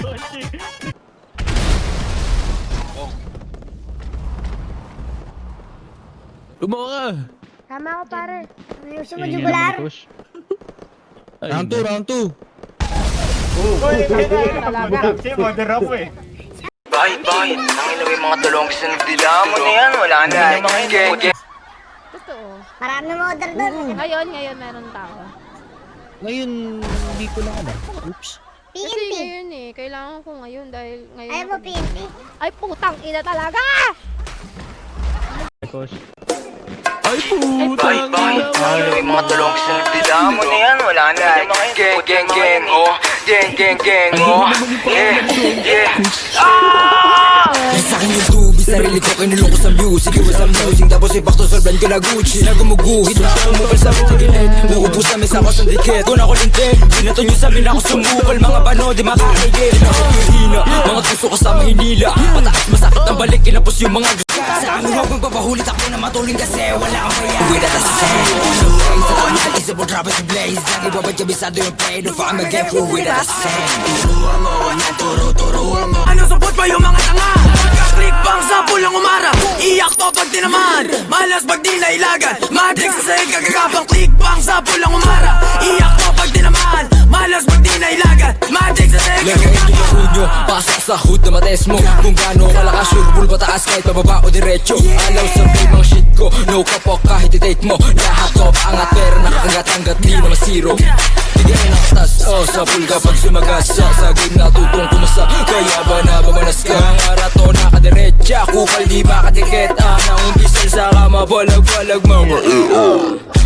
Kotse. Lumawa ka! Tama ako pare. Ayusin mo Hindi jugular. Ay, Round 2, round 2. Bakit, bakit? Ang ina may mga tulong sa nagdila mo na yan. Wala na. Gang, gang. Totoo. Marami mo order doon. Ngayon, ngayon meron tao. Ngayon, hindi ko na alam. Oops. Kasi PNP. ngayon eh, kailangan ko ngayon dahil ngayon Ayaw mo PNP. Ay, putang ina talaga! Coach. Ay, putang ina may mga tulong sa nagdila mo na yan. Wala na. Gang, gang, gang. Oh. Gang, gang, gang. Oh. Yeah, yeah. Sarili ko kinulong ko sa music Iwas ang musing, tapos ibak to solban ko na Gucci Na gumuguhit, na sa amin sa gilid Uubos na mesa ko sa dikit. Kung ako lintik, binato nyo sa amin ako sumukal Mga pano, di makakaigil Hina, mga tuso ko sa mahinila Mataas masakit ang balik, kinapos yung mga g- Sa amin huwag magpapahulit ako na matuling kasi wala akong kaya With at the same Sa taon sa isip mo, drop it to blaze. Lagi ba ba't kabisado yung play No I'm again through with same Turuan mo, turo, turuan mo. Ano to pag tinaman Malas pag di nailagan. Matrix sa sa'yo kagagapang click bang sa pulang umara. Iyak to pag tinaman Malas pag di nailagan. Matrix sa niyo yung unyo Pasok sa hood na mates mo. Kung gaano kalakas Surbul pataas kahit pababa o diretso. Alaw sa ang shit ko No kapok kahit i-date mo. Lahat top angat pero nakakangat-angat Di naman zero Bigyan ng tas Oh sa pool kapag sumagas. Sa sa game natutong kumasa Kaya ba nabamanas ka? Ang arato nakadiretsa. Kupal di makadikit Volog, volog, mama, eat up.